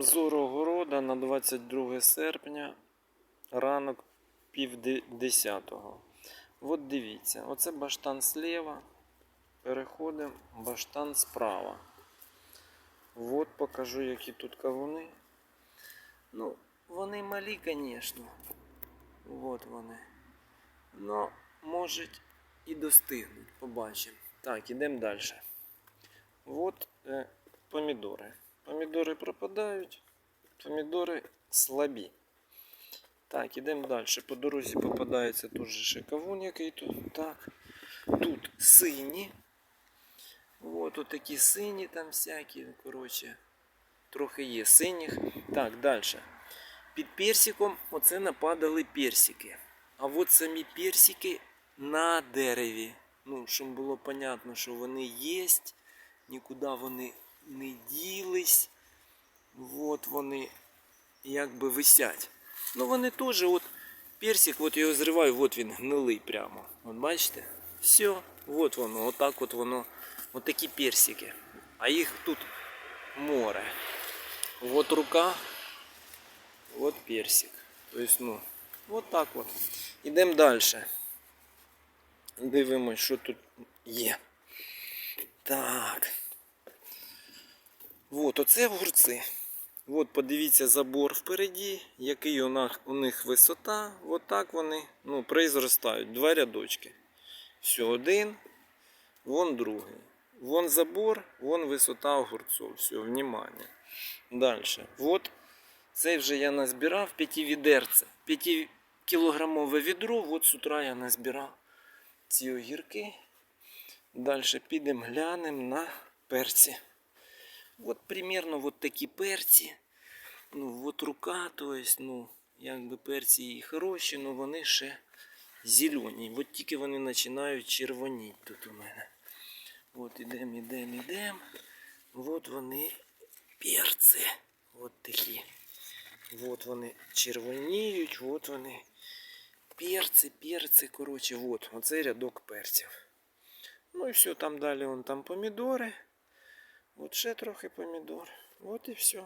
Обзор огорода на 22 серпня, ранок пів десятого. От дивіться, оце баштан зліва. Переходимо баштан справа. От покажу, які тут кавуни. Ну, вони малі, звісно. От вони. Но можуть і достигнуть, побачимо. Так, ідемо далі. От е, помідори. Помідори пропадають, помідори слабі. Так, ідемо далі. По дорозі попадається тут же кавун, який тут. Так. Тут сині. От отакі сині там всякі, коротше. Трохи є синіх. Так, далі. Під персиком оце нападали персики. А от самі персики на дереві. Ну, щоб було понятно, що вони є, нікуди вони не ділись. От вони якби висять. Ну вони теж, от персик, от я його зриваю, от він гнилий прямо. От бачите? Все, от воно, отак от воно, от такі персики. А їх тут море. От рука, от персик. Тобто, ну, от так от. Ідемо далі. Дивимось, що тут є. Так. От, оце огурці. От, подивіться забор впереді, який у нас, у них висота. От так вони ну, произростають. Два рядочки. Все, один, вон другий. Вон забор, вон висота огурців. Все, внимание. Далі. От цей вже я назбирав п'ятивідерце. П'ятикілограмове відро. От з утра я назбирав ці огірки. Далі підемо глянемо на перці. От примерно от такі перці. Ну, от рука, то есть, ну, якби перці і хороші, але вони ще зелені. От тільки вони починають червоніти тут у мене. От ідемо, ідемо, ідемо. От вони перці. От такі. От вони червоніють, от вони перці, перці, коротше, от, оцей рядок перців. Ну і все, там далі вон там помідори. От ще трохи помідор. От і все.